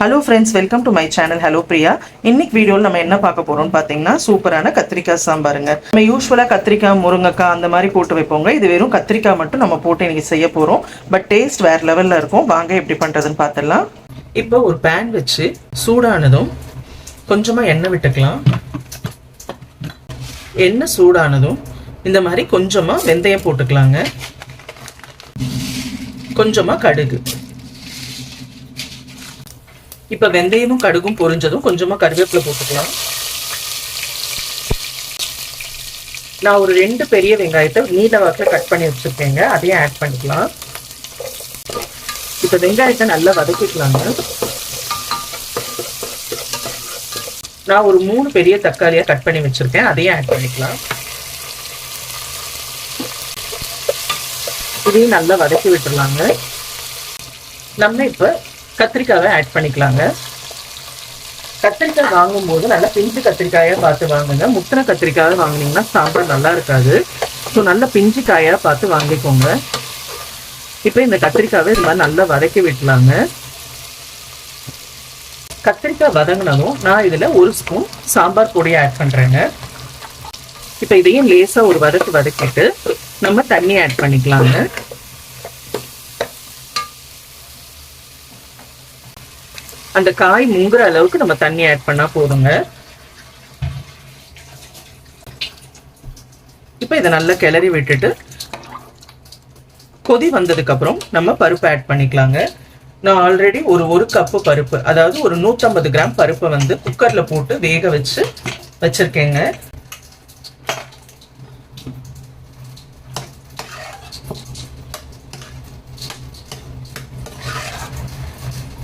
Hello friends welcome to my channel hello Priya இன்னைக்கு வீடியோவில் நம்ம என்ன பார்க்க போறோம்னு பார்த்தீங்கன்னா சூப்பரான கத்திரிக்காய் சாம்பாருங்க. நம்ம யூஸ்வலாக கத்திரிக்காய் முருங்கைக்காய் அந்த மாதிரி போட்டு வைப்போங்க. இது வெறும் கத்திரிக்காய் மட்டும் நம்ம போட்டு இன்னைக்கு செய்ய போகிறோம் பட் டேஸ்ட் வேற லெவலில் இருக்கும். வாங்க எப்படி பண்ணுறதுன்னு பார்த்துடலாம். இப்போ ஒரு பேன் வச்சு சூடானதும் கொஞ்சமாக எண்ணெய் விட்டுக்கலாம். எண்ணெய் சூடானதும் இந்த மாதிரி கொஞ்சமாக வெந்தயம் போட்டுக்கலாங்க. கொஞ்சமாக கடுகு. இப்போ வெந்தயமும் கடுகும் பொரிஞ்சதும் கொஞ்சமாக கருவேப்பிலை போட்டுக்கலாம். நான் ஒரு ரெண்டு பெரிய வெங்காயத்தை நீல வாக்கில் கட் பண்ணி வச்சுருக்கேங்க. அதையும் ஆட் பண்ணிக்கலாம். இப்போ வெங்காயத்தை நல்லா வதக்கிக்கலாங்க. நான் ஒரு மூணு பெரிய தக்காளியாக கட் பண்ணி வச்சுருக்கேன். அதையும் ஆட் பண்ணிக்கலாம். இதையும் நல்லா வதக்கி விட்டுடலாங்க. நம்ம இப்போ கத்திரிக்காவை ஆட் பண்ணிக்கலாங்க. கத்திரிக்காய் வாங்கும்போது நல்லா பிஞ்சு கத்திரிக்காயை பார்த்து வாங்குங்க. முத்தின கத்திரிக்காய் வாங்கினீங்கன்னா சாம்பார் நல்லா இருக்காது. ஸோ நல்ல பிஞ்சு காயாக பார்த்து வாங்கிக்கோங்க. இப்போ இந்த கத்திரிக்காவை இது மாதிரி நல்லா வதக்கி விடலாங்க கத்திரிக்காய் வதங்கினதும் நான் இதில் ஒரு ஸ்பூன் சாம்பார் பொடியை ஆட் பண்ணுறேங்க இப்போ இதையும் லேசாக ஒரு வதக்கு வதக்கிட்டு நம்ம தண்ணி ஆட் பண்ணிக்கலாங்க. அந்த காய் முங்குற அளவுக்கு நம்ம தண்ணி ஆட் பண்ணா போதுங்க. இப்போ இதை நல்லா கிளறி விட்டுட்டு கொதி வந்ததுக்கு அப்புறம் நம்ம பருப்பு ஆட் பண்ணிக்கலாங்க. நான் ஆல்ரெடி ஒரு ஒரு கப்பு பருப்பு அதாவது ஒரு நூற்றம்பது கிராம் பருப்பை வந்து குக்கரில் போட்டு வேக வச்சு வச்சிருக்கேங்க.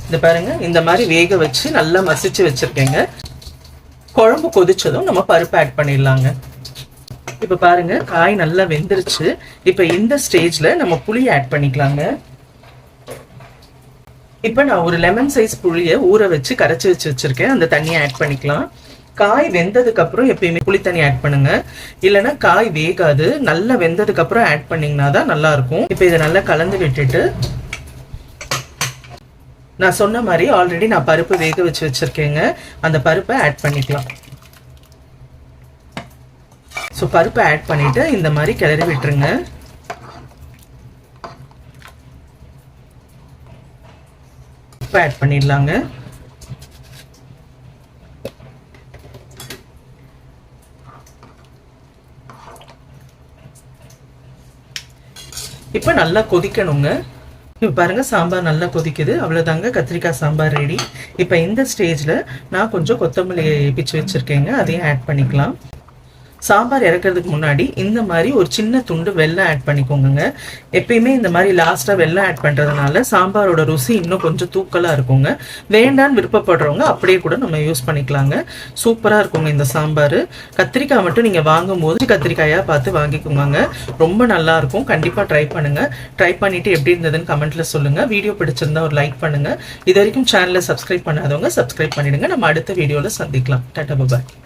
இந்த பாருங்க. இந்த மாதிரி வேக வச்சு நல்லா மசிச்சு வச்சிருக்கேங்க. குழம்பு கொதிச்சதும் நம்ம பருப்பு ஆட் பண்ணிடலாங்க. இப்போ பாருங்க காய் நல்லா வெந்துருச்சு. இப்போ இந்த ஸ்டேஜ்ல நம்ம புளி ஆட் பண்ணிக்கலாங்க. இப்போ நான் ஒரு லெமன் சைஸ் புளியை ஊற வச்சு கரைச்சி வச்சு வச்சிருக்கேன். அந்த தண்ணியை ஆட் பண்ணிக்கலாம். காய் வெந்ததுக்கப்புறம் எப்பயுமே புளி தண்ணி ஆட் பண்ணுங்க. இல்லைன்னா காய் வேகாது. நல்லா வெந்ததுக்கப்புறம் ஆட் பண்ணிங்கன்னா தான் நல்லா இருக்கும். இப்போ இதை நல்லா கலந்து விட்டுட்டு நான் சொன்ன மாதிரி ஆல்ரெடி நான் பருப்பு வேக வச்சு வச்சுருக்கேங்க. அந்த பருப்பை ஆட் பண்ணிக்கலாம். ஸோ பருப்பை ஆட் பண்ணிவிட்டு இந்த மாதிரி கிளறி விட்டுருங்க. உப்பு ஆட் பண்ணிடலாங்க. இப்போ நல்லா கொதிக்கணுங்க. இப்போ பாருங்க சாம்பார் நல்லா கொதிக்குது. அவ்வளோதாங்க கத்திரிக்காய் சாம்பார் ரெடி இப்போ இந்த ஸ்டேஜில் நான் கொஞ்சம் கொத்தமல்லி பிச்சு வச்சுருக்கேங்க. அதையும் ஆட் பண்ணிக்கலாம். சாம்பார் இறக்கிறதுக்கு முன்னாடி இந்த மாதிரி ஒரு சின்ன துண்டு வெள்ளம் ஆட் பண்ணிக்கோங்க எப்பயுமே இந்த மாதிரி லாஸ்ட்டாக வெள்ளம் ஆட் பண்ணுறதுனால சாம்பாரோட ருசி இன்னும் கொஞ்சம் தூக்கலாக இருக்குங்க. வேண்டான்னு விருப்பப்படுறவங்க அப்படியே கூட நம்ம யூஸ் பண்ணிக்கலாங்க. சூப்பராக இருக்குங்க இந்த சாம்பார். கத்திரிக்காய் மட்டும் நீங்கள் வாங்கும் போது கத்திரிக்காயாக பார்த்து வாங்கிக்கோங்க ரொம்ப நல்லா இருக்கும். கண்டிப்பாக ட்ரை பண்ணுங்க. ட்ரை பண்ணிட்டு எப்படி இருந்ததுன்னு கமெண்ட்ல சொல்லுங்க. வீடியோ பிடிச்சிருந்தா ஒரு லைக் பண்ணுங்க. இது வரைக்கும் சேனலை சப்ஸ்கிரைப் பண்ணாதவங்க சப்ஸ்கிரைப் பண்ணிடுங்க. நம்ம அடுத்த வீடியோவில் சந்திக்கலாம். டாட்டா பாய்